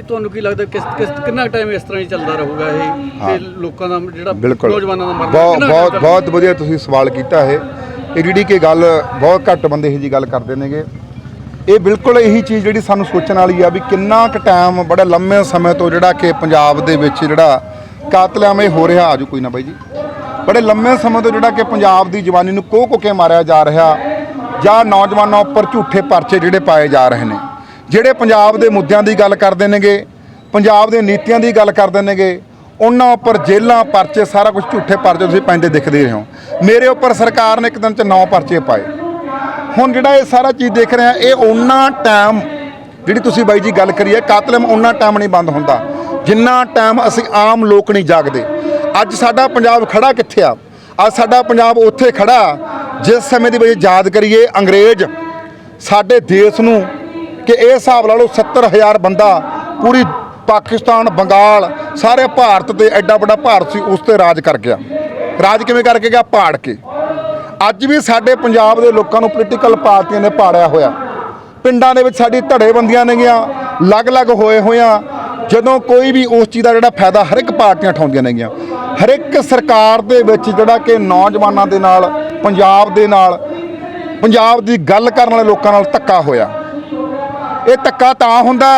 ਇਹ ਤੁਹਾਨੂੰ ਕੀ ਲੱਗਦਾ ਕਿਸ ਕਿਸ ਕਿੰਨਾ ਟਾਈਮ ਇਸ ਤਰ੍ਹਾਂ ਹੀ ਚੱਲਦਾ ਰਹੂਗਾ ਇਹ? ਤੇ ਲੋਕਾਂ ਦਾ ਜਿਹੜਾ ਬਿਲਕੁਲ। ਨੌਜਵਾਨਾਂ ਦਾ ਮਰਨਾ ਬਹੁਤ ਕੁ ਬਹੁਤ? ਬਹੁਤ ਵਧੀਆ ਤੁਸੀਂ ਸਵਾਲ ਕੀਤਾ ਹੈ ਇਹ ਜਿਹੜੀ ਕਿ ਗੱਲ ਬਹੁਤ ਘੱਟ ਬੰਦੇ ਇਹ ਜੀ ਗੱਲ ਕਰਦੇ ਨੇਗੇ। ਇਹ ਬਿਲਕੁਲ ਇਹੀ ਚੀਜ਼ ਜਿਹੜੀ ਸਾਨੂੰ ਸੋਚਣ ਵਾਲੀ ਆ ਵੀ ਕਿੰਨਾ ਕੁ ਟਾਈਮ ਬੜਾ ਲੰਮੇ ਸਮੇਂ ਤੋਂ ਜਿਹੜਾ ਕਿ ਪੰਜਾਬ ਦੇ ਵਿੱਚ ਜਿਹੜਾ ਕਾਤਲਾਮੇ ਹੋ ਰਿਹਾ। ਆਜੂ ਕੋਈ ਨਾ ਬਾਈ ਜੀ। ਬੜੇ ਲੰਮੇ ਸਮੇਂ ਤੋਂ ਜਿਹੜਾ ਕਿ ਪੰਜਾਬ ਦੀ ਜਵਾਨੀ ਨੂੰ ਕੋਹ ਕੋਕੇ ਮਾਰਿਆ ਜਾ ਰਿਹਾ ਜਾਂ ਨੌਜਵਾਨਾਂ ਉੱਪਰ ਝੂਠੇ ਪਰਚੇ ਜਿਹੜੇ ਪਾਏ ਜਾ ਰਹੇ ਨੇ। ਜਿਹੜੇ ਪੰਜਾਬ ਦੇ ਮੁੱਦਿਆਂ ਦੀ ਗੱਲ ਕਰਦੇ ਨੇਗੇ, ਪੰਜਾਬ ਦੇ ਨੀਤੀਆਂ ਦੀ ਗੱਲ ਕਰਦੇ ਨੇਗੇ, ਉਹਨਾਂ ਉੱਪਰ ਜੇਲਾਂ ਪਰਚੇ, ਸਾਰਾ ਕੁਝ ਝੂਠੇ ਪਰਚੇ ਤੁਸੀਂ ਪੈਂਦੇ ਦਿਖਦੇ ਰਹੇ ਹੋ। ਮੇਰੇ ਉੱਪਰ ਸਰਕਾਰ ਨੇ ਇੱਕ ਦਿਨ ਚ 9 ਪਰਚੇ ਪਾਏ। ਹੁਣ ਜਿਹੜਾ ਇਹ ਸਾਰਾ ਚੀਜ਼ ਦੇਖ ਰਹੇ ਆ, ਇਹ ਉਹਨਾਂ ਟਾਈਮ, ਜਿਹੜੀ ਤੁਸੀਂ ਬਾਈ ਜੀ ਗੱਲ ਕਰੀ ਹੈ ਕਾਤਲਮ ਉਹਨਾਂ ਟਾਈਮ ਨਹੀਂ ਬੰਦ ਹੁੰਦਾ। ਜਿੰਨਾ ਟਾਈਮ ਅਸੀਂ ਆਮ ਲੋਕ ਨਹੀਂ ਜਾਗਦੇ। ਅੱਜ ਸਾਡਾ ਪੰਜਾਬ ਖੜਾ ਕਿੱਥੇ ਆ? ਅੱਜ ਸਾਡਾ ਪੰਜਾਬ ਉੱਥੇ ਖੜਾ। ਜਿਸ ਸਮੇਂ ਦੀ ਵਜ੍ਹਾ ਯਾਦ ਕਰੀਏ, ਅੰਗਰੇਜ਼ ਸਾਡੇ ਦੇਸ਼ ਨੂੰ ਕਿ ਇਹ ਹਿਸਾਬ ਲਾ ਲਓ 70000 ਬੰਦਾ ਪੂਰੀ ਪਾਕਿਸਤਾਨ, ਬੰਗਾਲ, ਸਾਰੇ ਭਾਰਤ ਤੇ ਐਡਾ ਵੱਡਾ ਭਾਰਤ ਸੀ, ਉਸ ਤੇ ਰਾਜ ਕਰ ਗਿਆ। ਰਾਜ ਕਿਵੇਂ ਕਰਕੇ ਗਿਆ? ਪਾੜ ਕੇ। ਅੱਜ ਵੀ ਸਾਡੇ ਪੰਜਾਬ ਦੇ ਲੋਕਾਂ ਨੂੰ ਪੋਲੀਟੀਕਲ ਪਾਰਟੀਆਂ ਨੇ ਪਾੜਿਆ ਹੋਇਆ। ਪਿੰਡਾਂ ਦੇ ਵਿੱਚ ਸਾਡੀ ਧੜੇਬੰਦੀਆਂ ਨੇਗੀਆਂ, ਅਲੱਗ-ਅਲੱਗ ਹੋਏ ਹੋਇਆਂ। ਜਦੋਂ ਕੋਈ ਵੀ ਉਸ ਚੀਜ਼ ਦਾ ਜਿਹੜਾ ਫਾਇਦਾ ਹਰ ਇੱਕ ਪਾਰਟੀਆਂ ਉਠਾਉਂਦੀਆਂ ਨੇਗੀਆਂ। ਹਰ ਇੱਕ ਸਰਕਾਰ ਦੇ ਵਿੱਚ ਜਿਹੜਾ ਕਿ ਨੌਜਵਾਨਾਂ ਦੇ ਨਾਲ, ਪੰਜਾਬ ਦੇ ਨਾਲ, ਪੰਜਾਬ ਦੀ ਗੱਲ ਕਰਨ ਵਾਲੇ ਲੋਕਾਂ ਨਾਲ ਧੱਕਾ ਹੋਇਆ। ਇਹ ਧੱਕਾ ਤਾਂ ਹੁੰਦਾ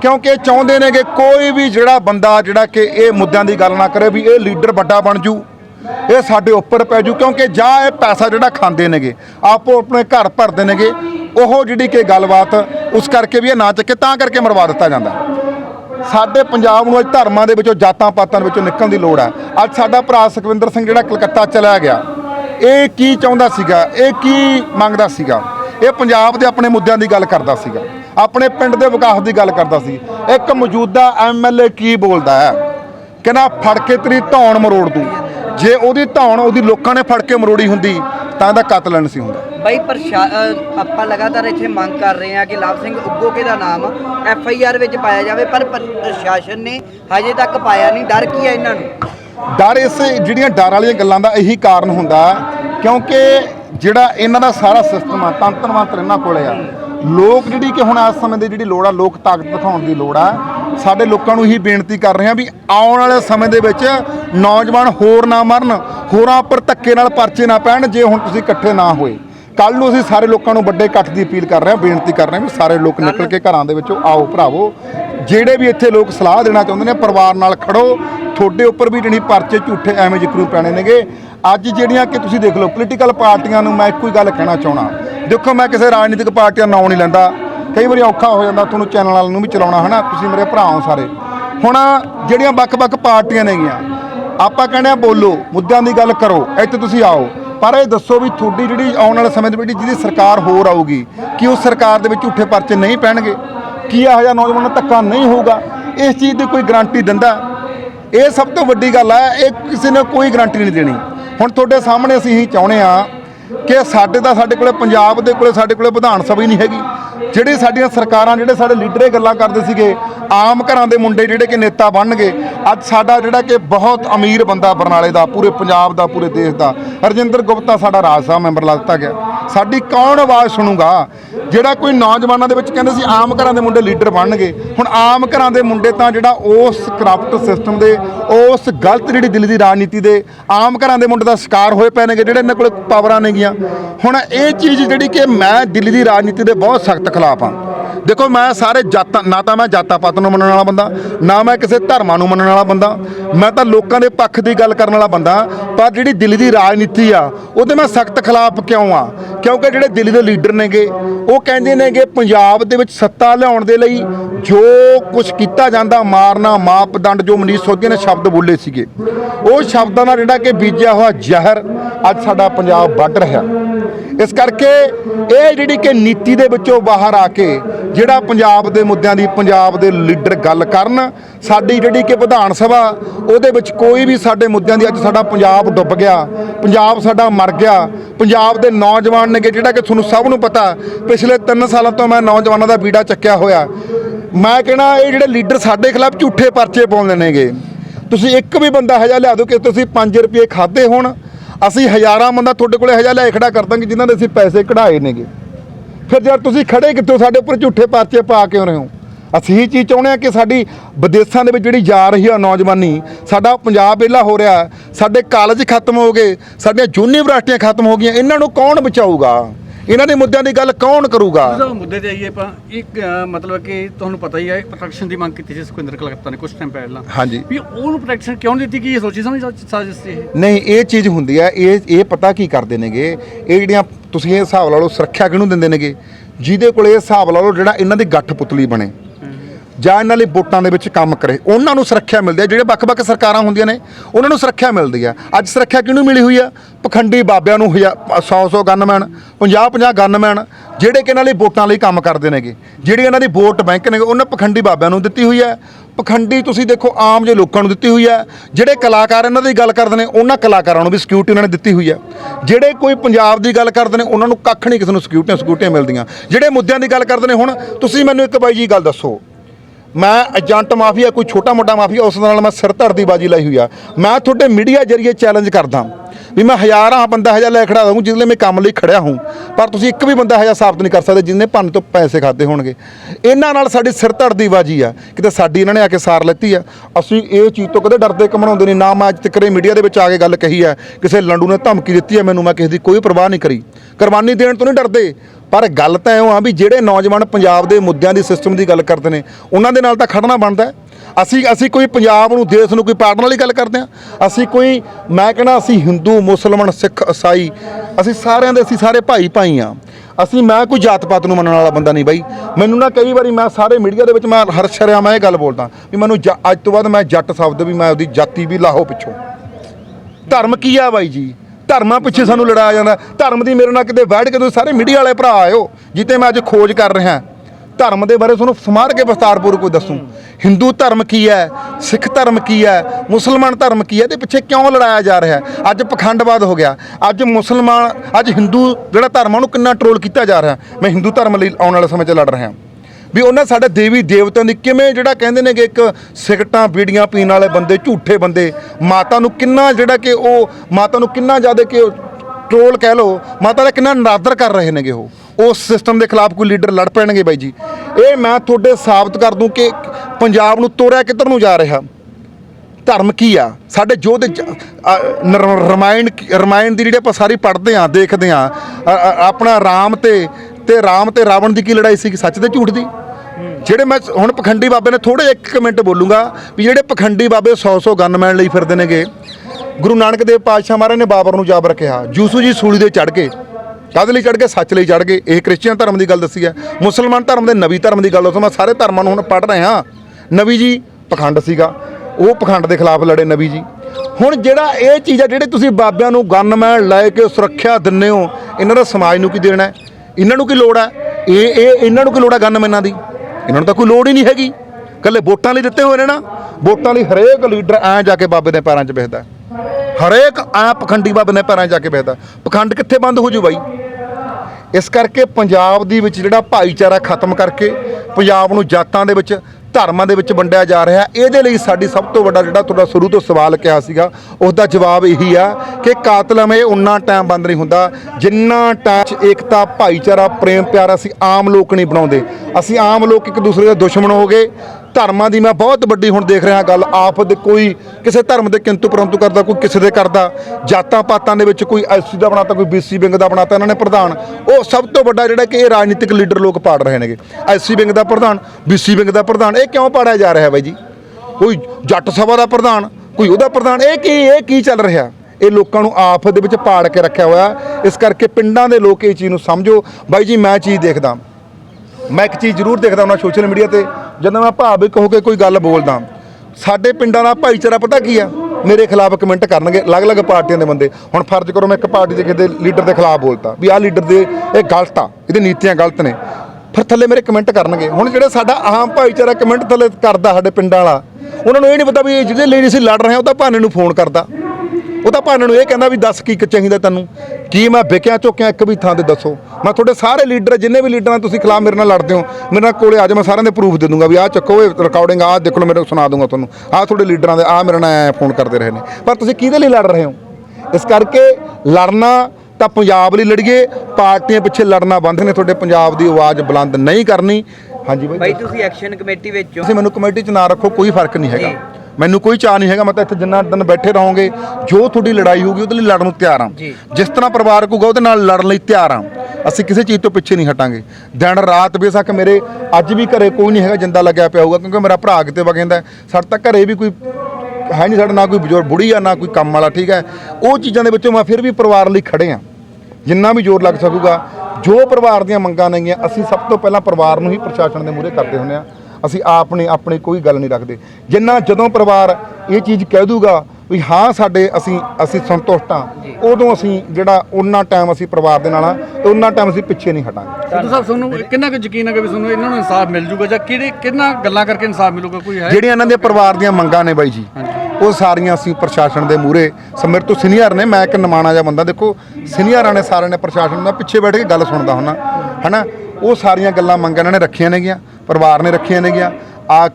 ਕਿਉਂਕਿ ਇਹ ਚਾਹੁੰਦੇ ਨੇ ਕਿ ਕੋਈ ਵੀ ਜਿਹੜਾ ਬੰਦਾ ਜਿਹੜਾ ਕਿ ਇਹ ਮੁੱਦਿਆਂ ਦੀ ਗੱਲ ਨਾ ਕਰੇ ਵੀ ਇਹ ਲੀਡਰ ਵੱਡਾ ਬਣ ਜੂ, ਇਹ ਸਾਡੇ ਉੱਪਰ ਪੈ ਜੂ, ਕਿਉਂਕਿ ਜਾਂ ਇਹ ਪੈਸਾ ਜਿਹੜਾ ਖਾਂਦੇ ਨੇਗੇ, ਆਪੋ ਆਪਣੇ ਘਰ ਭਰਦੇ ਨੇਗੇ, ਉਹ ਜਿਹੜੀ ਕਿ ਗੱਲਬਾਤ ਉਸ ਕਰਕੇ ਵੀ ਇਹ ਨਾ ਚੱਕੇ, ਤਾਂ ਕਰਕੇ ਮਰਵਾ ਦਿੱਤਾ ਜਾਂਦਾ। ਸਾਡੇ ਪੰਜਾਬ ਨੂੰ ਅੱਜ ਧਰਮਾਂ ਦੇ ਵਿੱਚੋਂ ਜਾਤਾਂ ਪਾਤਾਂ ਦੇ ਵਿੱਚੋਂ ਨਿਕਲਣ ਦੀ ਲੋੜ ਹੈ। ਅੱਜ ਸਾਡਾ ਭਰਾ ਸੁਖਵਿੰਦਰ ਸਿੰਘ ਜਿਹੜਾ ਕਲਕੱਤਾ ਚਲਾ ਗਿਆ, ਇਹ ਕੀ ਚਾਹੁੰਦਾ ਸੀਗਾ, ਇਹ ਕੀ ਮੰਗਦਾ ਸੀਗਾ? ਇਹ ਪੰਜਾਬ ਦੇ ਆਪਣੇ ਮੁੱਦਿਆਂ ਦੀ ਗੱਲ ਕਰਦਾ ਸੀਗਾ। ਆਪਣੇ ਪਿੰਡ ਦੇ ਵਿਕਾਸ ਦੀ ਗੱਲ ਕਰਦਾ ਸੀ। ਇੱਕ ਮੌਜੂਦਾ ਐਮਐਲਏ ਕੀ ਬੋਲਦਾ ਹੈ? ਕਹਿੰਦਾ ਫੜ ਕੇ ਤੇਰੀ ਧੌਣ ਮਰੋੜ ਦੂੰ। ਜੇ ਉਹਦੀ ਧੌਣ ਉਹਦੀ ਲੋਕਾਂ ਨੇ ਫੜ ਕੇ ਮਰੋੜੀ ਹੁੰਦੀ ਤਾਂ ਇਹਦਾ ਕਤਲ ਨਹੀਂ ਸੀ ਹੁੰਦਾ। ਬਾਈ ਪ੍ਰਸ਼ਾ ਆਪਾਂ ਲਗਾਤਾਰ ਇੱਥੇ ਮੰਗ ਕਰ ਰਹੇ ਹਾਂ ਕਿ ਲਾਭ ਸਿੰਘ ਉੱਗੋਕੇ ਦਾ ਨਾਮ ਐਫ ਆਈ ਆਰ ਵਿੱਚ ਪਾਇਆ ਜਾਵੇ ਪ੍ਰ- ਪ੍ਰਸ਼ਾਸਨ ਨੇ ਹਜੇ ਤੱਕ ਪਾਇਆ ਨਹੀਂ। ਡਰ ਕੀ ਹੈ ਇਹਨਾਂ ਨੂੰ? ਡਰ ਇਸ ਜਿਹੜੀਆਂ ਡਰ ਵਾਲੀਆਂ ਗੱਲਾਂ ਦਾ ਇਹੀ ਕਾਰਨ ਹੁੰਦਾ ਕਿਉਂਕਿ ਜਿਹੜਾ ਇਹਨਾਂ ਦਾ ਸਾਰਾ ਸਿਸਟਮ ਆ ਤੰਤਰ ਮੰਤਰ ਇਹਨਾਂ ਕੋਲੇ ਆ। ਲੋਕ ਜਿਹੜੀ ਕਿ ਹੁਣ ਇਸ ਸਮੇਂ ਦੀ ਜਿਹੜੀ ਲੋੜ ਆ, ਲੋਕ ਤਾਕਤ ਦਿਖਾਉਣ ਦੀ ਲੋੜ ਆ। ਸਾਡੇ ਲੋਕਾਂ ਨੂੰ ਇਹੀ ਬੇਨਤੀ ਕਰ ਰਹੇ ਆ ਵੀ ਆਉਣ ਵਾਲੇ ਸਮੇਂ ਦੇ ਵਿੱਚ ਨੌਜਵਾਨ ਹੋਰ ਨਾ ਮਰਨ, ਹੋਰਾਂ ਉੱਪਰ ਧੱਕੇ ਨਾਲ ਪਰਚੇ ਨਾ ਪੈਣ, ਜੇ ਹੁਣ ਤੁਸੀਂ ਇਕੱਠੇ ਨਾ ਹੋਏ। ਕੱਲ ਨੂੰ ਅਸੀਂ ਸਾਰੇ ਲੋਕਾਂ ਨੂੰ ਵੱਡੇ ਇਕੱਠ ਦੀ ਅਪੀਲ ਕਰ ਰਹੇ ਹਾਂ ਬੇਨਤੀ ਕਰ ਰਹੇ ਹਾਂ ਵੀ ਸਾਰੇ ਲੋਕ ਨਿਕਲ ਕੇ ਘਰਾਂ ਦੇ ਵਿੱਚੋਂ ਆਓ ਭਰਾਵੋ। ਜਿਹੜੇ ਵੀ ਇੱਥੇ ਲੋਕ ਸਲਾਹ ਦੇਣਾ ਚਾਹੁੰਦੇ ਨੇ, ਪਰਿਵਾਰ ਨਾਲ ਖੜੋ। ਤੁਹਾਡੇ ਉੱਪਰ ਵੀ ਜਿਹੜੀ ਪਰਚੇ ਝੂਠੇ ਐਵੇਂ ਜ਼ਿਕਰੂ ਪੈਣੇ ਨੇਗੇ। ਅੱਜ ਜਿਹੜੀਆਂ ਕਿ ਤੁਸੀਂ ਦੇਖ ਲਓ ਪੋਲੀਟੀਕਲ ਪਾਰਟੀਆਂ ਨੂੰ ਮੈਂ ਇੱਕੋ ਹੀ ਗੱਲ ਕਹਿਣਾ ਚਾਹਣਾ ਦੇਖੋ, ਮੈਂ ਕਿਸੇ ਰਾਜਨੀਤਿਕ ਪਾਰਟੀਆਂ ਦਾ ਨਾਂ ਨਹੀਂ ਲੈਂਦਾ। ਕਈ ਵਾਰੀ ਔਖਾ ਹੋ ਜਾਂਦਾ ਤੁਹਾਨੂੰ ਚੈਨਲ ਵਾਲ ਨੂੰ ਵੀ ਚਲਾਉਣਾ, ਹਨਾ? ਤੁਸੀਂ ਮੇਰੇ ਭਰਾ ਹੋ ਸਾਰੇ। ਹੁਣ ਜਿਹੜੀਆਂ ਵੱਖ-ਵੱਖ ਪਾਰਟੀਆਂ ਨੇਗੀਆਂ, ਆਪਾਂ ਕਹਿੰਦੇ ਆ ਬੋਲੋ, ਮੁੱਦਿਆਂ ਦੀ ਗੱਲ ਕਰੋ, ਇੱਥੇ ਤੁਸੀਂ ਆਓ। ਪਰ ਇਹ ਦੱਸੋ ਵੀ ਤੁਹਾਡੀ ਜਿਹੜੀ ਆਉਣ ਵਾਲੇ ਸਮੇਂ ਦੇ ਵਿੱਚ ਜਿਹਦੀ ਸਰਕਾਰ ਹੋਰ ਆਊਗੀ, ਕਿ ਉਸ ਸਰਕਾਰ ਦੇ ਵਿੱਚ ਝੂਠੇ ਪਰਚੇ ਨਹੀਂ ਪੈਣਗੇ? ਕੀ ਇਹੋ ਜਿਹਾ ਨੌਜਵਾਨਾਂ ਧੱਕਾ ਨਹੀਂ ਹੋਊਗਾ? ਇਸ ਚੀਜ਼ ਦੀ ਕੋਈ ਗਾਰੰਟੀ ਦਿੰਦਾ। ਇਹ ਸਭ ਤੋਂ ਵੱਡੀ ਗੱਲ ਹੈ, ਇਹ ਕਿਸੇ ਨੇ ਕੋਈ ਗਾਰੰਟੀ ਨਹੀਂ ਦੇਣੀ। ਹੁਣ ਤੁਹਾਡੇ ਸਾਹਮਣੇ ਅਸੀਂ ਇਹੀ ਚਾਹੁੰਦੇ ਆ ਕਿ ਸਾਡੇ ਤਾਂ ਸਾਡੇ ਕੋਲੇ ਪੰਜਾਬ ਦੇ ਕੋਲੇ ਸਾਡੇ ਕੋਲੇ ਵਿਧਾਨ ਸਭਾ ਹੀ ਨਹੀਂ ਹੈਗੀ। ਜਿਹੜੇ ਸਾਡੀਆਂ ਸਰਕਾਰਾਂ, ਜਿਹੜੇ ਸਾਡੇ ਲੀਡਰ ਇਹ ਗੱਲਾਂ ਕਰਦੇ ਸੀਗੇ, ਆਮ ਘਰਾਂ ਦੇ ਮੁੰਡੇ ਜਿਹੜੇ ਕਿ ਨੇਤਾ ਬਣਨਗੇ, ਅੱਜ ਸਾਡਾ ਜਿਹੜਾ ਕਿ ਬਹੁਤ ਅਮੀਰ ਬੰਦਾ ਬਰਨਾਲੇ ਦਾ, ਪੂਰੇ ਪੰਜਾਬ ਦਾ, ਪੂਰੇ ਦੇਸ਼ ਦਾ, ਰਜਿੰਦਰ ਗੁਪਤਾ ਸਾਡਾ ਰਾਜ ਸਭਾ ਮੈਂਬਰ ਲਾ ਦਿੱਤਾ ਗਿਆ। ਸਾਡੀ ਕੌਣ ਆਵਾਜ਼ ਸੁਣੂਗਾ? ਜਿਹੜਾ ਕੋਈ ਨੌਜਵਾਨਾਂ ਦੇ ਵਿੱਚ ਕਹਿੰਦੇ ਸੀ ਆਮ ਘਰਾਂ ਦੇ ਮੁੰਡੇ ਲੀਡਰ ਬਣਨਗੇ, ਹੁਣ ਆਮ ਘਰਾਂ ਦੇ ਮੁੰਡੇ ਤਾਂ ਜਿਹੜਾ ਉਸ ਕਰਪਟ ਸਿਸਟਮ ਦੇ, ਉਸ ਗਲਤ ਜਿਹੜੀ ਦਿੱਲੀ ਦੀ ਰਾਜਨੀਤੀ ਦੇ, ਆਮ ਘਰਾਂ ਦੇ ਮੁੰਡੇ ਦਾ ਸ਼ਿਕਾਰ ਹੋਏ ਪਏ ਨੇਗੇ, ਜਿਹੜੇ ਇਹਨਾਂ ਕੋਲ ਪਾਵਰਾਂ ਨੇਗੀਆਂ। ਹੁਣ ਇਹ ਚੀਜ਼ ਜਿਹੜੀ ਕਿ ਮੈਂ ਦਿੱਲੀ ਦੀ ਰਾਜਨੀਤੀ ਦੇ ਬਹੁਤ ਸਖਤ ਖਿਲਾਫ ਹਾਂ। ਦੇਖੋ ਮੈਂ ਸਾਰੇ ਜਾਤਾਂ ਨਾ ਤਾਂ ਮੈਂ ਜਾਤਾਂ ਪਾਤ ਨੂੰ ਮੰਨਣ ਵਾਲਾ ਬੰਦਾ, ਨਾ ਮੈਂ ਕਿਸੇ ਧਰਮਾਂ ਨੂੰ ਮੰਨਣ ਵਾਲਾ ਬੰਦਾ, ਮੈਂ ਤਾਂ ਲੋਕਾਂ ਦੇ ਪੱਖ ਦੀ ਗੱਲ ਕਰਨ ਵਾਲਾ ਬੰਦਾ, ਪਰ ਜਿਹੜੀ ਦਿੱਲੀ ਦੀ ਰਾਜਨੀਤੀ ਆ, ਉਹਦੇ ਮੈਂ ਸਖਤ ਖਿਲਾਫ ਕਿਉਂ ਆ? ਕਿਉਂਕਿ ਜਿਹੜੇ ਦਿੱਲੀ ਦੇ ਲੀਡਰ ਨੇਗੇ, ਉਹ ਕਹਿੰਦੇ ਨੇਗੇ ਪੰਜਾਬ ਦੇ ਵਿੱਚ ਸੱਤਾ ਲਿਆਉਣ ਦੇ ਲਈ ਜੋ ਕੁਝ ਕੀਤਾ ਜਾਂਦਾ, ਮਾਰਨਾ ਮਾਪਦੰਡ ਜੋ ਮਨੀਸ਼ ਸੋਧੀ ਨੇ ਸ਼ਬਦ ਬੋਲੇ ਸੀਗੇ, ਉਹ ਸ਼ਬਦਾਂ ਨਾਲ ਜਿਹੜਾ ਕਿ ਬੀਜਿਆ ਹੋਇਆ ਜ਼ਹਿਰ ਅੱਜ ਸਾਡਾ ਪੰਜਾਬ ਵੱਢ ਰਿਹਾ। ਇਸ ਕਰਕੇ ਇਹ ਜਿਹੜੀ ਕਿ ਨੀਤੀ ਦੇ ਵਿੱਚੋਂ ਬਾਹਰ ਆ ਕੇ ਜਿਹੜਾ ਪੰਜਾਬ ਦੇ ਮੁੱਦਿਆਂ ਦੀ ਪੰਜਾਬ ਦੇ ਲੀਡਰ ਗੱਲ ਕਰਨ, ਸਾਡੀ ਜਿਹੜੀ ਕਿ ਵਿਧਾਨ ਸਭਾ, ਉਹਦੇ ਵਿੱਚ ਕੋਈ ਵੀ ਸਾਡੇ ਮੁੱਦਿਆਂ ਦੀ ਅੱਜ ਸਾਡਾ ਪੰਜਾਬ ਡੁੱਬ ਗਿਆ, ਪੰਜਾਬ ਸਾਡਾ ਮਰ ਗਿਆ, ਪੰਜਾਬ ਦੇ ਨੌਜਵਾਨ ਨੇਗੇ ਜਿਹੜਾ ਕਿ ਤੁਹਾਨੂੰ ਸਭ ਨੂੰ ਪਤਾ, ਪਿਛਲੇ 3 ਸਾਲਾਂ ਤੋਂ ਮੈਂ ਨੌਜਵਾਨਾਂ ਦਾ ਬੀੜਾ ਚੱਕਿਆ ਹੋਇਆ। ਮੈਂ ਕਹਿਣਾ ਇਹ ਜਿਹੜੇ ਲੀਡਰ ਸਾਡੇ ਖਿਲਾਫ ਝੂਠੇ ਪਰਚੇ ਪਾਉਂਦੇ ਨੇਗੇ, ਤੁਸੀਂ ਇੱਕ ਵੀ ਬੰਦਾ ਹਜਾ ਲਿਆ ਦਿਓ ਕਿ ਤੁਸੀਂ 5 ਰੁਪਏ ਖਾਦੇ ਹੋਣ ਅਸੀਂ ਹਜ਼ਾਰਾਂ ਬੰਦਾ ਤੁਹਾਡੇ ਕੋਲੇ ਹਜਾ ਲੈ ਖੜਾ ਕਰ ਦਾਂਗੇ ਜਿਨ੍ਹਾਂ ਦੇ ਅਸੀਂ ਪੈਸੇ ਕਢਾਏ ਨੇਗੇ। ਫਿਰ ਜਦ ਤੁਸੀਂ ਖੜੇ ਕਿੱਥੋਂ? ਸਾਡੇ ਉੱਪਰ ਝੂਠੇ ਪਰਚੇ ਪਾ ਕੇ ਹੋ ਰਹੇ ਹੋ? ਅਸੀਂ ਇਹ ਚੀਜ਼ ਚਾਹੁੰਦੇ ਆ ਕਿ ਸਾਡੀ ਵਿਦੇਸ਼ਾਂ ਦੇ ਵਿੱਚ ਜਿਹੜੀ ਜਾ ਰਹੀ ਆ ਨੌਜਵਾਨੀ, ਸਾਡਾ ਪੰਜਾਬ ਵਿਹਲਾ ਹੋ ਰਿਹਾ, ਸਾਡੇ ਕਾਲਜ ਖਤਮ ਹੋ ਗਏ, ਸਾਡੀਆਂ ਯੂਨੀਵਰਸਿਟੀਆਂ ਖਤਮ ਹੋ ਗਈਆਂ, ਇਹਨਾਂ ਨੂੰ ਕੌਣ ਬਚਾਊਗਾ? ਇਹਨਾਂ ਦੇ ਮੁੱਦਿਆਂ ਦੀ ਗੱਲ ਕੌਣ ਕਰੂਗਾ? ਜਦੋਂ ਮੁੱਦੇ ਤੇ ਆਈਏ ਆਪਾਂ। ਇੱਕ ਮਤਲਬ ਕਿ ਤੁਹਾਨੂੰ ਪਤਾ ਹੀ ਹੈ ਪ੍ਰੋਟੈਕਸ਼ਨ ਦੀ ਮੰਗ ਕੀਤੀ ਸੀ ਸੁਖਿੰਦਰ ਕਲਕੱਤਾ ਨੇ ਕੁਝ ਟਾਈਮ ਪਹਿਲਾਂ। ਹਾਂਜੀ। ਵੀ ਉਹਨੂੰ ਪ੍ਰੋਟੈਕਸ਼ਨ ਕਿਉਂ ਦਿੱਤੀ ਕਿ ਇਹ ਸੋਚੀ ਸਮਝ ਸਾਜ਼ਿਸ਼ ਸੀ ਨਹੀਂ ਇਹ ਚੀਜ਼ ਹੁੰਦੀ ਹੈ ਇਹ ਇਹ ਪਤਾ ਕੀ ਕਰਦੇ ਨੇਗੇ? ਇਹ ਜਿਹੜੀਆਂ ਤੁਸੀਂ ਇਹ ਹਿਸਾਬ ਲਾ ਲਓ ਸੁਰੱਖਿਆ ਕਿਹਨੂੰ ਦਿੰਦੇ ਨੇਗੇ? ਜਿਹਦੇ ਕੋਲ ਇਹ ਹਿਸਾਬ ਲਾ ਲਓ ਜਿਹੜਾ ਇਹਨਾਂ ਦੀ ਗੱਠ ਪੁਤਲੀ ਬਣੇ। ਜਾਂ ਇਹਨਾਂ ਲਈ ਵੋਟਾਂ ਦੇ ਵਿੱਚ ਕੰਮ ਕਰੇ। ਉਹਨਾਂ ਨੂੰ ਸੁਰੱਖਿਆ ਮਿਲਦੀ ਹੈ। ਜਿਹੜੇ ਵੱਖ-ਵੱਖ ਸਰਕਾਰਾਂ ਹੁੰਦੀਆਂ ਨੇ, ਉਹਨਾਂ ਨੂੰ ਸੁਰੱਖਿਆ ਮਿਲਦੀ ਹੈ। ਅੱਜ ਸੁਰੱਖਿਆ ਕਿਹਨੂੰ ਮਿਲੀ ਹੋਈ ਆ ਪਖੰਡੀ ਬਾਬਿਆਂ ਨੂੰ 100-100 ਗਨਮੈਨ 50-50 ਗਨਮੈਨ, ਜਿਹੜੇ ਕਿ ਇਹਨਾਂ ਲਈ ਵੋਟਾਂ ਲਈ ਕੰਮ ਕਰਦੇ ਨੇਗੇ। ਜਿਹੜੀ ਇਹਨਾਂ ਦੀ ਵੋਟ ਬੈਂਕ ਨੇ, ਉਹਨਾਂ ਪਖੰਡੀ ਬਾਬਿਆਂ ਨੂੰ ਦਿੱਤੀ ਹੋਈ ਹੈ। ਪਖੰਡੀ ਤੁਸੀਂ ਦੇਖੋ, ਆਮ ਜੇ ਲੋਕਾਂ ਨੂੰ ਦਿੱਤੀ ਹੋਈ ਹੈ। ਜਿਹੜੇ ਕਲਾਕਾਰ ਇਹਨਾਂ ਦੀ ਗੱਲ ਕਰਦੇ ਨੇ, ਉਹਨਾਂ ਕਲਾਕਾਰਾਂ ਨੂੰ ਵੀ ਸਿਕਿਉਰਿਟੀ ਉਹਨਾਂ ਨੇ ਦਿੱਤੀ ਹੋਈ ਹੈ। ਜਿਹੜੇ ਕੋਈ ਪੰਜਾਬ ਦੀ ਗੱਲ ਕਰਦੇ ਨੇ, ਉਹਨਾਂ ਨੂੰ ਕੱਖ ਨਹੀਂ ਕਿਸੇ ਨੂੰ ਸਿਕਿਉਰਿਟੀਆਂ ਸਿਕਿਉਰਿਟੀਆਂ ਮਿਲਦੀਆਂ। ਜਿਹੜੇ ਮੁੱਦਿਆਂ ਦੀ ਗੱਲ ਕਰਦੇ ਨੇ, ਹੁਣ ਤੁਸੀਂ ਮੈਨੂੰ ਇੱਕ ਬਾਈ ਜੀ ਗੱਲ ਦੱਸੋ। ਮੈਂ ਏਜੰਟ ਮਾਫੀਆ, ਕੋਈ ਛੋਟਾ ਮੋਟਾ ਮਾਫੀਆ, ਉਸ ਨਾਲ ਮੈਂ ਸਿਰ ਧੜ ਦੀ ਬਾਜੀ ਲਾਈ ਹੋਈ ਆ। ਮੈਂ ਤੁਹਾਡੇ ਮੀਡੀਆ ਜਰੀਏ ਚੈਲੰਜ ਕਰਦਾ ਵੀ ਮੈਂ ਹਜ਼ਾਰਾਂ ਬੰਦਾ ਹਜ਼ਾਰ ਲੈ ਖੜਾ ਦਊਂ ਜਿਹਦੇ ਲਈ ਮੈਂ ਕੰਮ ਲਈ ਖੜਿਆ ਹੂੰ ਪਰ ਤੁਸੀਂ ਇੱਕ ਵੀ ਬੰਦਾ ਹਜ਼ਾਰ ਸਾਬਤ ਨਹੀਂ ਕਰ ਸਕਦੇ ਜਿੰਨੇ ਭੰਨ ਤੋਂ ਪੈਸੇ ਖਾਦੇ ਹੋਣਗੇ। ਇਹਨਾਂ ਨਾਲ ਸਾਡੀ ਸਿਰ ਧੜ ਦੀ ਬਾਜੀ ਆ। ਕਿਤੇ ਸਾਡੀ ਇਹਨਾਂ ਨੇ ਆ ਕੇ ਸਾਰ ਲੈਤੀ ਆ। ਅਸੀਂ ਇਹ ਚੀਜ਼ ਤੋਂ ਕਦੇ ਡਰਦੇ ਕਮਣਾਉਂਦੇ ਨਹੀਂ। ਨਾ ਮੈਂ ਅੱਜ ਤੱਕ ਮੀਡੀਆ ਦੇ ਵਿੱਚ ਆ ਕੇ ਗੱਲ ਕਹੀ ਆ। ਕਿਸੇ ਲੰਡੂ ਨੇ ਧਮਕੀ ਦਿੱਤੀ ਆ ਮੈਨੂੰ, ਮੈਂ ਕਿਸੇ ਦੀ ਕੋਈ ਪਰਵਾਹ ਨਹੀਂ ਕਰੀ। ਕੁਰਬਾਨੀ ਦੇਣ ਤੋਂ ਨਹੀਂ ਡਰਦੇ। ਪਰ ਗੱਲ ਤਾਂ ਇਹ ਆ ਵੀ ਜਿਹੜੇ ਨੌਜਵਾਨ ਪੰਜਾਬ ਦੇ ਮੁੱਦਿਆਂ ਦੀ ਸਿਸਟਮ ਦੀ ਗੱਲ ਕਰਦੇ ਨੇ, ਉਹਨਾਂ ਦੇ ਨਾਲ ਤਾਂ ਖੜਨਾ ਬਣਦਾ ਅਸੀਂ ਅਸੀਂ ਕੋਈ ਪੰਜਾਬ ਨੂੰ, ਦੇਸ਼ ਨੂੰ ਕੋਈ ਪਾੜਨ ਵਾਲੀ ਗੱਲ ਕਰਦੇ ਆ ਅਸੀਂ ਕੋਈ, ਮੈਂ ਕਹਿੰਦਾ ਅਸੀਂ ਹਿੰਦੂ ਮੁਸਲਮਾਨ ਸਿੱਖ ਈਸਾਈ ਅਸੀਂ ਸਾਰਿਆਂ ਦੇ, ਅਸੀਂ ਸਾਰੇ ਭਾਈ ਭਾਈ ਆ ਅਸੀਂ, ਮੈਂ ਕੋਈ ਜਾਤ ਪਾਤ ਨੂੰ ਮੰਨਣ ਵਾਲਾ ਬੰਦਾ ਨਹੀਂ ਬਾਈ। ਮੈਨੂੰ ਨਾ ਕਈ ਵਾਰੀ ਮੈਂ ਸਾਰੇ ਮੀਡੀਆ ਦੇ ਵਿੱਚ ਮੈਂ ਹਰ ਸ਼ਰਿਆ ਮੈਂ ਇਹ ਗੱਲ ਬੋਲਦਾ ਵੀ ਮੈਨੂੰ ਜ- ਅੱਜ ਤੋਂ ਬਾਅਦ ਮੈਂ ਜੱਟ ਸ਼ਬਦ ਵੀ, ਮੈਂ ਉਹਦੀ ਜਾਤੀ ਵੀ ਲਾਹੋ ਪਿੱਛੋਂ। ਧਰਮ ਕੀ ਆ ਬਾਈ ਜੀ? ਧਰਮਾਂ ਪਿੱਛੇ ਸਾਨੂੰ ਲੜਾਇਆ ਜਾਂਦਾ ਧਰਮ ਦੀ ਮੇਰੇ ਨਾਲ ਕਿਤੇ ਬੈਠ ਕੇ ਤੁਸੀਂ ਸਾਰੇ ਮੀਡੀਆ ਵਾਲੇ ਭਰਾ ਆਇਓ, ਜਿੱਤੇ ਮੈਂ ਅੱਜ ਖੋਜ ਕਰ ਰਿਹਾ ਧਰਮ ਦੇ ਬਾਰੇ ਤੁਹਾਨੂੰ ਸਮਾਰ ਕੇ ਵਿਸਤਾਰਪੂਰਵਕ ਕੋਈ ਦੱਸੂ। ਹਿੰਦੂ ਧਰਮ ਕੀ ਹੈ? ਸਿੱਖ ਧਰਮ ਕੀ ਹੈ? ਮੁਸਲਮਾਨ ਧਰਮ ਕੀ ਹੈ? ਇਹਦੇ ਪਿੱਛੇ ਕਿਉਂ ਲੜਾਇਆ ਜਾ ਰਿਹਾ ਹੈ? ਅੱਜ ਪਖੰਡਵਾਦ ਹੋ ਗਿਆ। ਅੱਜ ਮੁਸਲਮਾਨ, ਅੱਜ ਹਿੰਦੂ ਜਿਹੜਾ ਧਰਮ ਆ ਉਹਨੂੰ ਕਿੰਨਾ ਟਰੋਲ ਕੀਤਾ ਜਾ ਰਿਹਾ ਮੈਂ ਹਿੰਦੂ ਧਰਮ ਲਈ ਆਉਣ ਵਾਲੇ ਸਮੇਂ 'ਚ ਲੜ ਰਿਹਾ ਵੀ ਉਹਨਾਂ ਸਾਡੇ ਦੇਵੀ ਦੇਵਤਿਆਂ ਦੀ ਕਿਵੇਂ ਜਿਹੜਾ ਕਹਿੰਦੇ ਨੇ ਕਿ ਇੱਕ ਸਿਗਰਟਾਂ ਬੀੜੀਆਂ ਪੀਣ ਵਾਲੇ ਬੰਦੇ, ਝੂਠੇ ਬੰਦੇ, ਮਾਤਾ ਨੂੰ ਕਿੰਨਾ ਜਿਹੜਾ ਕਿ ਉਹ, ਮਾਤਾ ਨੂੰ ਕਿੰਨਾ ਜ਼ਿਆਦਾ ਕਿ ਟ੍ਰੋਲ ਕਹਿ ਲਓ, ਮਾਤਾ ਦਾ ਕਿੰਨਾ ਨਰਾਦਰ ਕਰ ਰਹੇ ਨੇਗੇ ਉਹ। ਉਸ ਸਿਸਟਮ ਦੇ ਖਿਲਾਫ ਕੋਈ ਲੀਡਰ ਲੜ ਪੈਣਗੇ ਬਾਈ ਜੀ। ਇਹ ਮੈਂ ਤੁਹਾਡੇ ਸਾਬਤ ਕਰ ਦੂੰ ਕਿ ਪੰਜਾਬ ਨੂੰ ਤੋਰਿਆ ਕਿੱਧਰ ਨੂੰ ਜਾ ਰਿਹਾ? ਧਰਮ ਕੀ ਆ? ਸਾਡੇ ਯੋਧ ਜ- ਰਮਾਇਣ ਕੀ- ਰਮਾਇਣ ਦੀ ਜਿਹੜੀ ਆਪਾਂ ਸਾਰੀ ਪੜ੍ਹਦੇ ਆ ਦੇਖਦੇ ਆ ਆਪਣਾ ਰਾਮ ਤੇ ਤੇ ਰਾਮ ਤੇ ਰਾਵਣ ਦੀ ਕੀ ਲੜਾਈ ਸੀ ਸੱਚ ਤੇ ਝੂਠ ਦੀ? ਜਿਹੜੇ ਮੈਂ ਹੁਣ ਪਖੰਡੀ ਬਾਬੇ ਨੇ ਥੋੜੇ ਇੱਕ ਮਿੰਟ ਬੋਲੂੰਗਾ ਵੀ ਜਿਹੜੇ ਪਖੰਡੀ ਬਾਬੇ 100 100 ਗਨਮੈਨ ਲਈ ਫਿਰਦੇ ਨੇਗੇ, ਗੁਰੂ ਨਾਨਕ ਦੇਵ ਪਾਤਸ਼ਾਹ ਮਹਾਰਾਜ ਨੇ ਬਾਬਰ ਨੂੰ ਜਾਬਰ ਰੱਖਿਆ ਯੂਸੂ ਜੀ ਸੂਲੀ ਦੇ ਚੜ ਕੇ, ਕਾਹਦੇ ਲਈ ਚੜ ਕੇ? ਸੱਚ ਲਈ ਚੜ ਗਏ। ਇਹ ਕ੍ਰਿਸਚੀਅਨ ਧਰਮ ਦੀ ਗੱਲ ਦੱਸੀ ਹੈ, ਮੁਸਲਮਾਨ ਧਰਮ ਦੇ ਨਵੀ ਧਰਮ ਦੀ ਗੱਲ ਦੱਸਾਂ, ਮੈਂ ਸਾਰੇ ਧਰਮਾਂ ਨੂੰ ਹੁਣ ਪੜ੍ਹ ਰਿਹਾ ਨਵੀ ਜੀ ਪਖੰਡ ਸੀਗਾ, ਉਹ ਪਖੰਡ ਦੇ ਖਿਲਾਫ ਲੜੇ ਨਬੀ ਜੀ। ਹੁਣ ਜਿਹੜਾ ਇਹ ਚੀਜ਼ ਆ ਜਿਹੜੇ ਤੁਸੀਂ ਬਾਬਿਆਂ ਨੂੰ ਗਨਮੈਨ ਲੈ ਕੇ ਸੁਰੱਖਿਆ ਦਿੰਦੇ ਹੋ, ਇਹਨਾਂ ਦਾ ਸਮਾਜ ਨੂੰ ਕੀ ਦੇਣਾ ਇਹਨਾਂ ਨੂੰ ਕੀ ਲੋੜ ਹੈ? ਇਹ ਇਹ, ਇਹਨਾਂ ਨੂੰ ਕੀ ਲੋੜ ਹੈ ਗਨਮੈਨਾਂ ਦੀ? ਇਹਨਾਂ ਨੂੰ ਤਾਂ ਕੋਈ ਲੋੜ ਹੀ ਨਹੀਂ ਹੈਗੀ। ਕੱਲੇ ਵੋਟਾਂ ਲਈ ਦਿੱਤੇ ਹੋਏ ਨੇ ਨਾ। ਵੋਟਾਂ ਲਈ ਹਰੇਕ ਲੀਡਰ ਐਂ ਜਾ ਕੇ ਬਾਬੇ ਦੇ ਪੈਰਾਂ 'ਚ ਬਹਿਦਾ। ਹਰੇਕ ਐ ਪਖੰਡੀ ਬਾਬੇ ਦੇ ਪੈਰਾਂ 'ਚ ਜਾ ਕੇ ਬਹਿਦਾ। ਪਖੰਡ ਕਿੱਥੇ ਬੰਦ ਹੋ ਜੂ ਬਾਈ? ਇਸ ਕਰਕੇ ਪੰਜਾਬ ਦੀ ਵਿੱਚ ਜਿਹੜਾ ਭਾਈਚਾਰਾ ਖਤਮ ਕਰਕੇ ਪੰਜਾਬ ਨੂੰ ਜਾਤਾਂ ਦੇ ਵਿੱਚ ਧਰਮਾਂ ਦੇ ਵਿੱਚ ਵੰਡਿਆ ਜਾ ਰਿਹਾ ਇਹਦੇ ਲਈ ਸਾਡੀ ਸਭ ਤੋਂ ਵੱਡਾ ਜਿਹੜਾ ਤੁਹਾਡਾ ਸ਼ੁਰੂ ਤੋਂ ਸਵਾਲ ਕਿਹਾ ਸੀਗਾ ਉਸ ਦਾ ਜਵਾਬ ਇਹੀ ਆ ਕਿ ਕਾਤਲਮ ਇਹ ਉਨਾ ਟਾਈਮ ਬੰਦ ਨਹੀਂ ਹੁੰਦਾ, ਜਿੰਨਾ ਟਾਈਮ ਏਕਤਾ, ਭਾਈਚਾਰਾ, ਪ੍ਰੇਮ, ਪਿਆਰ ਅਸੀਂ ਆਮ ਲੋਕ ਨਹੀਂ ਬਣਾਉਂਦੇ। ਅਸੀਂ ਆਮ ਲੋਕ ਇੱਕ ਦੂਸਰੇ ਦੇ ਦੁਸ਼ਮਣ ਹੋ ਗਏ ਧਰਮਾਂ ਦੀ ਮੈਂ ਬਹੁਤ ਵੱਡੀ ਹੁਣ ਦੇਖ ਰਿਹਾ ਗੱਲ, ਆਪ ਦੇ ਕੋਈ ਕਿਸੇ ਧਰਮ ਦੇ ਕਿੰਤੂ ਪਰੰਤੂ ਕਰਦਾ, ਕੋਈ ਕਿਸੇ ਦੇ ਕਰਦਾ, ਜਾਤਾਂ ਪਾਤਾਂ ਦੇ ਵਿੱਚ ਕੋਈ ਐਸਸੀ ਦਾ ਬਣਾਤਾ, ਕੋਈ ਬੀਸੀ ਵਿੰਗ ਦਾ ਬਣਾਤਾ, ਇਹਨਾਂ ਨੇ ਪ੍ਰਧਾਨ। ਉਹ ਸਭ ਤੋਂ ਵੱਡਾ ਜਿਹੜਾ ਕਿ ਇਹ ਰਾਜਨੀਤਿਕ ਲੀਡਰ ਲੋਕ ਪਾੜ ਰਹੇ ਨੇਗੇ। ਐਸਸੀ ਵਿੰਗ ਦਾ ਪ੍ਰਧਾਨ ਬੀਸੀ ਵਿੰਗ ਦਾ ਪ੍ਰਧਾਨ, ਇਹ ਕਿਉਂ ਪਾੜਿਆ ਜਾ ਰਿਹਾ ਬਾਈ ਜੀ? ਕੋਈ ਜੱਟ ਸਭਾ ਦਾ ਪ੍ਰਧਾਨ, ਕੋਈ ਉਹਦਾ ਪ੍ਰਧਾਨ, ਇਹ ਕੀ ਇਹ ਕੀ ਚੱਲ ਰਿਹਾ? ਇਹ ਲੋਕਾਂ ਨੂੰ ਆਪ ਦੇ ਵਿੱਚ ਪਾੜ ਕੇ ਰੱਖਿਆ ਹੋਇਆ। ਇਸ ਕਰਕੇ ਪਿੰਡਾਂ ਦੇ ਲੋਕ ਇਹ ਚੀਜ਼ ਨੂੰ ਸਮਝੋ। ਬਾਈ ਜੀ, ਮੈਂ ਚੀਜ਼ ਦੇਖਦਾ। ਮੈਂ ਇੱਕ ਚੀਜ਼ ਜ਼ਰੂਰ ਦੇਖਦਾ ਹੁੰਦਾ ਸੋਸ਼ਲ ਮੀਡੀਆ ਤੇ, ਜਦੋਂ ਮੈਂ ਭਾਵਿਕ ਹੋ ਕੇ ਕੋਈ ਗੱਲ ਬੋਲਦਾ। ਸਾਡੇ ਪਿੰਡਾਂ ਦਾ ਭਾਈਚਾਰਾ ਪਤਾ ਕੀ ਆ? ਮੇਰੇ ਖਿਲਾਫ ਕਮੈਂਟ ਕਰਨਗੇ ਅਲੱਗ-ਅਲੱਗ ਪਾਰਟੀਆਂ ਦੇ ਬੰਦੇ। ਹੁਣ ਫਰਜ਼ ਕਰੋ ਮੈਂ ਇੱਕ ਪਾਰਟੀ ਦੇ ਕਿਸੇ ਲੀਡਰ ਦੇ ਖਿਲਾਫ ਬੋਲਤਾ ਵੀ ਆਹ ਲੀਡਰ ਦੇ ਇਹ ਗਲਤ ਆ, ਇਹਦੇ ਨੀਤੀਆਂ ਗਲਤ ਨੇ। ਫਿਰ ਥੱਲੇ ਮੇਰੇ ਕਮੈਂਟ ਕਰਨਗੇ। ਹੁਣ ਜਿਹੜਾ ਸਾਡਾ ਆਮ ਭਾਈਚਾਰਾ ਕਮੈਂਟ ਥੱਲੇ ਕਰਦਾ ਸਾਡੇ ਪਿੰਡਾਂ ਵਾਲਾ, ਉਹਨਾਂ ਨੂੰ ਇਹ ਨਹੀਂ ਪਤਾ ਵੀ ਇਹ ਜਿਹੜੇ ਲਈ ਅਸੀਂ ਲੜ ਰਹੇ ਹਾਂ, ਉਹ ਤਾਂ ਭਾਨੇ ਨੂੰ ਫੋਨ ਕਰਦਾ। ਉਹ ਤਾਂ ਭਾਨੇ ਨੂੰ ਇਹ ਕਹਿੰਦਾ ਵੀ ਦੱਸ ਕੀ ਚਾਹੀਦਾ ਤੈਨੂੰ। ਕੀ ਮੈਂ ਵਿਕਿਆ ਝੋਕਿਆ ਇੱਕ ਵੀ ਥਾਂ ਤੇ ਦੱਸੋ। ਮੈਂ ਤੁਹਾਡੇ ਸਾਰੇ ਲੀਡਰ ਜਿੰਨੇ ਵੀ ਲੀਡਰਾਂ ਤੁਸੀਂ ਖਿਲਾਫ ਮੇਰੇ ਨਾਲ ਲੜਦੇ ਹੋ ਮੇਰੇ ਨਾਲ ਕੋਲੇ ਆ ਜਾ ਮੈਂ ਸਾਰਿਆਂ ਦੇ ਪ੍ਰੂਫ ਦੇ ਦੂੰਗਾ ਵੀ ਆਹ ਚੱਕੋ ਇਹ ਰਿਕਾਰਡਿੰਗ ਆਹ ਦੇਖ ਲਓ ਮੇਰੇ ਸੁਣਾ ਦੂੰਗਾ ਤੁਹਾਨੂੰ। ਆਹ ਤੁਹਾਡੇ ਲੀਡਰਾਂ ਦੇ ਆਹ ਮੇਰੇ ਨਾਲ ਐਂ ਫੋਨ ਕਰਦੇ ਰਹੇ ਨੇ। ਪਰ ਤੁਸੀਂ ਕਿਹਦੇ ਲਈ ਲੜ ਰਹੇ ਹੋ? ਇਸ ਕਰਕੇ ਲੜਨਾ ਤਾਂ ਪੰਜਾਬ ਲਈ ਲੜੀਏ ਪਾਰਟੀਆਂ ਪਿੱਛੇ ਲੜਨਾ ਬੰਦ ਨੇ ਤੁਹਾਡੇ ਪੰਜਾਬ ਦੀ ਆਵਾਜ਼ ਬੁਲੰਦ ਨਹੀਂ ਕਰਨੀ। ਹਾਂਜੀ ਬਾਈ ਬਾਈ ਤੁਸੀਂ ਐਕਸ਼ਨ ਕਮੇਟੀ ਵਿੱਚੋਂ ਤੁਸੀਂ ਮੈਨੂੰ ਕਮੇਟੀ 'ਚ ਨਾ ਰੱਖੋ ਕੋਈ ਫ਼ਰਕ ਨਹੀਂ ਹੈਗਾ। ਮੈਨੂੰ ਕੋਈ ਚਾਹ ਨਹੀਂ ਹੈਗਾ ਮੈਂ ਤਾਂ ਇੱਥੇ ਜਿੰਨਾ ਦਿਨ ਬੈਠੇ ਰਹੋਗੇ ਜੋ ਤੁਹਾਡੀ ਲੜਾਈ ਹੋਊਗੀ ਉਹਦੇ ਲਈ ਲੜਨ ਨੂੰ ਤਿਆਰ ਹਾਂ। ਜਿਸ ਤਰ੍ਹਾਂ ਪਰਿਵਾਰ ਕਹੂਗਾ ਉਹਦੇ ਨਾਲ ਲੜਨ ਲਈ ਤਿਆਰ ਹਾਂ। ਅਸੀਂ ਕਿਸੇ ਚੀਜ਼ ਤੋਂ ਪਿੱਛੇ ਨਹੀਂ ਹਟਾਂਗੇ। ਦਿਨ ਰਾਤ ਬੇਸ਼ੱਕ ਮੇਰੇ ਅੱਜ ਵੀ ਘਰੇ ਕੋਈ ਨਹੀਂ ਹੈਗਾ ਜਿੰਦਾ ਲੱਗਿਆ ਪਿਆ ਹੋਊਗਾ ਕਿਉਂਕਿ ਮੇਰਾ ਭਰਾ ਕਿਤੇ ਵਗਿੰਦਾ ਸਾਡੇ ਤਾਂ ਘਰੇ ਵੀ ਕੋਈ ਹੈ ਨਹੀਂ ਸਾਡਾ ਨਾ ਕੋਈ ਬਜ਼ੁਰਗ ਬੁੜੀ ਆ ਨਾ ਕੋਈ ਕੰਮ ਵਾਲਾ ਠੀਕ ਹੈ। ਉਹ ਚੀਜ਼ਾਂ ਦੇ ਵਿੱਚੋਂ ਮੈਂ ਫਿਰ ਵੀ ਪਰਿਵਾਰ ਲਈ ਖੜੇ ਹਾਂ। ਜਿੰਨਾ ਵੀ ਜ਼ੋਰ ਲੱਗ ਸਕੂਗਾ ਜੋ ਪਰਿਵਾਰ ਦੀਆਂ ਮੰਗਾਂ ਨੇਗੀਆਂ ਅਸੀਂ ਸਭ ਤੋਂ ਪਹਿਲਾਂ ਪਰਿਵਾਰ ਨੂੰ ਹੀ ਪ੍ਰਸ਼ਾਸਨ ਦੇ ਮੂਹਰੇ ਕਰਦੇ ਹੁੰਦੇ ਆ ਅਸੀਂ ਆਪਣੀ ਆਪਣੀ ਕੋਈ ਗੱਲ ਨਹੀਂ ਰੱਖਦੇ। ਜਿੰਨਾ ਜਦੋਂ ਪਰਿਵਾਰ ਇਹ ਚੀਜ਼ ਕਹਿ ਦੂਗਾ ਵੀ ਹਾਂ ਸਾਡੇ ਅਸੀਂ ਅਸੀਂ ਸੰਤੁਸ਼ਟ ਹਾਂ ਉਦੋਂ ਅਸੀਂ ਜਿਹੜਾ ਉਹਨਾਂ ਟਾਈਮ ਅਸੀਂ ਪਰਿਵਾਰ ਦੇ ਨਾਲ ਆ ਤੇ ਉਹਨਾਂ ਟਾਈਮ ਅਸੀਂ ਪਿੱਛੇ ਨਹੀਂ ਹਟਾਂਗੇ। ਸਿੱਧੂ ਸਾਹਿਬ ਤੁਹਾਨੂੰ ਕਿੰਨਾ ਕੁ ਯਕੀਨ ਹੈ ਕਿ ਵੀ ਤੁਹਾਨੂੰ ਇਹਨਾਂ ਨੂੰ ਇਨਸਾਫ ਮਿਲ ਜੂਗਾ ਜਾਂ ਕਿਹੜੇ ਕਿੰਨਾ ਗੱਲਾਂ ਕਰਕੇ ਇਨਸਾਫ ਮਿਲੂਗਾ? ਕੋਈ ਹੈ? ਜਿਹੜੀਆਂ ਇਹਨਾਂ ਦੇ ਪਰਿਵਾਰ ਦੀਆਂ ਮੰਗਾਂ ਨੇ ਬਾਈ ਜੀ ਉਹ ਸਾਰੀਆਂ ਅਸੀਂ ਪ੍ਰਸ਼ਾਸਨ ਦੇ ਮੂਹਰੇ ਸਮੇਰ ਤੋਂ ਸੀਨੀਅਰ ਨੇ ਮੈਂ ਇੱਕ ਨਮਾਣਾ ਜਿਹਾ ਬੰਦਾ ਦੇਖੋ ਸੀਨੀਅਰਾਂ ਨੇ ਸਾਰਿਆਂ ਨੇ ਪ੍ਰਸ਼ਾਸਨ ਦਾ ਪਿੱਛੇ ਬੈਠ ਕੇ ਗੱਲ ਸੁਣਦਾ ਹੁੰਨਾ ਹਨਾ? ਉਹ ਸਾਰੀਆਂ ਗੱਲਾਂ ਮੰਗਾਂ ਇਹਨਾਂ ਨੇ ਰੱਖੀਆਂ ਨੇਗੀਆਂ। ਪਰਿਵਾਰ ਨੇ ਰੱਖੀਆਂ ਨੇਗੀਆਂ। ਆ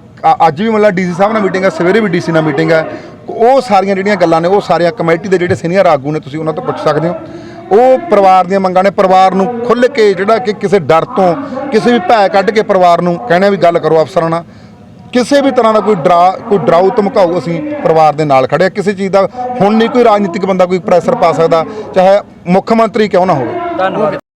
ਅੱਜ ਵੀ ਮਤਲਬ ਡੀਸੀ ਸਾਹਿਬ ਨਾਲ ਮੀਟਿੰਗ ਹੈ, ਸਵੇਰੇ ਵੀ ਡੀਸੀ ਨਾਲ ਮੀਟਿੰਗ ਹੈ। ਉਹ ਸਾਰੀਆਂ ਜਿਹੜੀਆਂ ਗੱਲਾਂ ਨੇ, ਉਹ ਸਾਰੀਆਂ ਕਮੇਟੀ ਦੇ ਜਿਹੜੇ ਸੀਨੀਅਰ ਆਗੂ ਨੇ, ਤੁਸੀਂ ਉਹਨਾਂ ਤੋਂ ਪੁੱਛ ਸਕਦੇ ਹੋ। ਉਹ ਪਰਿਵਾਰ ਦੀਆਂ ਮੰਗਾਂ ਨੇ, ਪਰਿਵਾਰ ਨੂੰ ਖੁੱਲ੍ਹ ਕੇ ਜਿਹੜਾ ਕਿ ਕਿਸੇ ਡਰ ਤੋਂ, ਕਿਸੇ ਵੀ ਭੈ ਕੱਢ ਕੇ ਪਰਿਵਾਰ ਨੂੰ ਕਹਿਣਾ ਵੀ ਗੱਲ ਕਰੋ ਅਫਸਰਾਂ ਨਾਲ। ਕਿਸੇ ਵੀ ਤਰ੍ਹਾਂ ਦਾ ਕੋਈ ਡਰਾ, ਕੋਈ ਡਰਾਊ ਧਮਕਾਊ ਅਸੀਂ ਪਰਿਵਾਰ ਦੇ ਨਾਲ ਖੜੇ ਕਿਸੇ ਚੀਜ਼ ਦਾ ਹੁਣ ਨਹੀਂ ਕੋਈ ਰਾਜਨੀਤਿਕ ਬੰਦਾ ਕੋਈ ਪ੍ਰੈਸ਼ਰ ਪਾ ਸਕਦਾ, ਚਾਹੇ ਮੁੱਖ ਮੰਤਰੀ ਕਿਉਂ ਨਾ ਹੋਵੇ। ਧੰਨਵਾਦ।